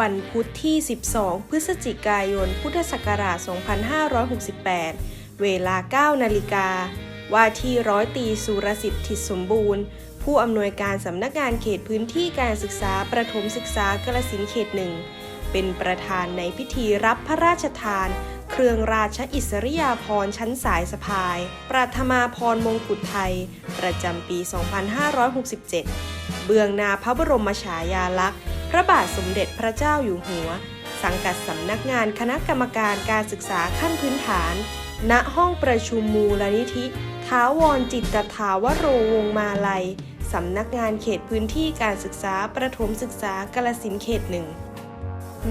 วันพุธที่ 12 พฤศจิกายน พุทธศักราช 2568 เวลา 9 นาฬิกา ว่าที่ร้อยตีสุรสิทธิ์ทิสมบูรณ์ ผู้อำนวยการสำนักงานเขตพื้นที่การศึกษาประถมศึกษากระสินเขตหนึ่ง เป็นประธานในพิธีรับพระราชทาน เครื่องราชอิสริยาภรณ์ชั้นสายสะพาย ประธมาพรมงกุฎไทย ประจำปี 2567 เบื้องหน้าพระบรมฉายาลักษณ์ พระบาทสมเด็จพระเจ้าอยู่หัว สังกัดสำนักงานคณะกรรมการการศึกษาขั้นพื้นฐาน ณห้องประชุมมูลนิธิท้าวรจิตตถาวโรวงมาลัยสำนักงานเขตพื้นที่การศึกษาประถมศึกษากาลสินเขตหนึ่ง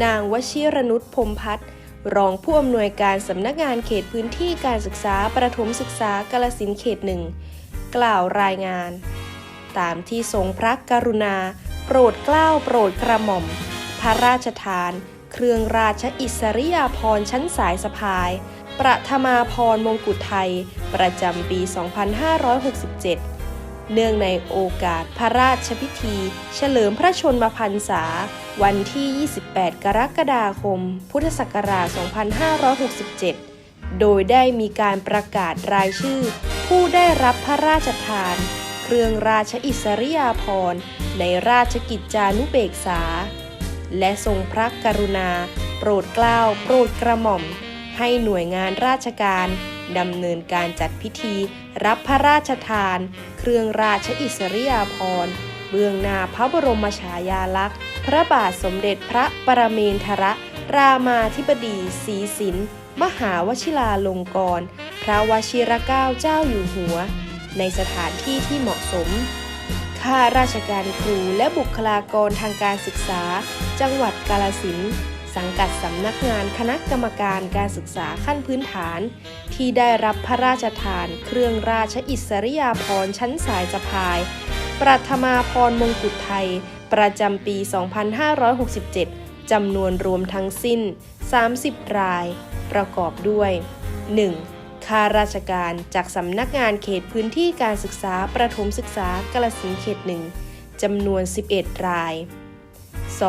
นางวชิรนุชพรมพัฒน์รองผู้อำนวยการสำนักงานเขตพื้นที่การศึกษาประถมศึกษากาลสินเขตหนึ่ง กล่าวรายงาน ตามที่ทรงพระกรุณา โปรดเกล้าโปรดกระหม่อม พระราชทาน เครื่องราชอิสริยาภรณ์ชั้นสายสะพาย ประธมาพรมงกุฎไทย ประจำปี 2567 เนื่องในโอกาสพระราชพิธี เฉลิมพระชนมพรรษา วันที่ 28 กรกฎาคม พุทธศักราช 2567 โดยได้มีการประกาศรายชื่อ ผู้ได้รับพระราชทาน เครื่องราชอิสริยาภรณ์ ในราชกิจจานุเบกษา และทรงพระกรุณา โปรดเกล้าโปรดกระหม่อม ให้หน่วยงานราชการดำเนินการจัดพิธี รับพระราชทาน เครื่องราชอิสริยาภรณ์เบื้องหน้าพระบรมฉายาลักษณ์ พระบาทสมเด็จพระปรเมนทรรามาธิบดีศรีสินมหาวชิราลงกรณพระวชิรเกล้าเจ้าอยู่หัว ในสถานที่ที่เหมาะสม ข้าราชการครูและบุคลากรทางการศึกษา จังหวัดกาลสินสังกัดสำนักงานคณะกรรมการการศึกษาขั้นพื้นฐาน ที่ได้รับพระราชทาน เครื่องราชอิสริยาภรณ์ชั้นสายสะพาย ประธมาพรมงกุฎไทย ประจำปี 2567 จำนวนรวมทั้งสิ้น 30 ราย ประกอบด้วย 1. ข้าราชการจากสำนักงานเขตพื้นที่การศึกษาประถมศึกษากาลสินเขตหนึ่งจำนวน 11 ราย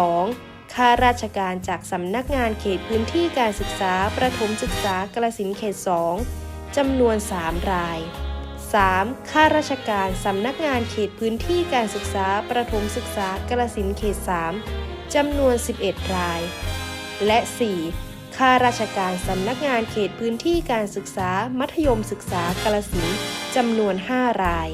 2. ข้าราชการจากสำนักงานเขตพื้นที่การศึกษาประถมศึกษากาลสินเขต 2จำนวน 3 ราย 3. ข้าราชการสำนักงานเขตพื้นที่การศึกษาประถมศึกษากาลสินเขต 3จำนวน 11 ราย และ 4. ข้าราชการสำนักงานเขตพื้นที่การศึกษา มัธยมศึกษากาลสินจำนวน 5 ราย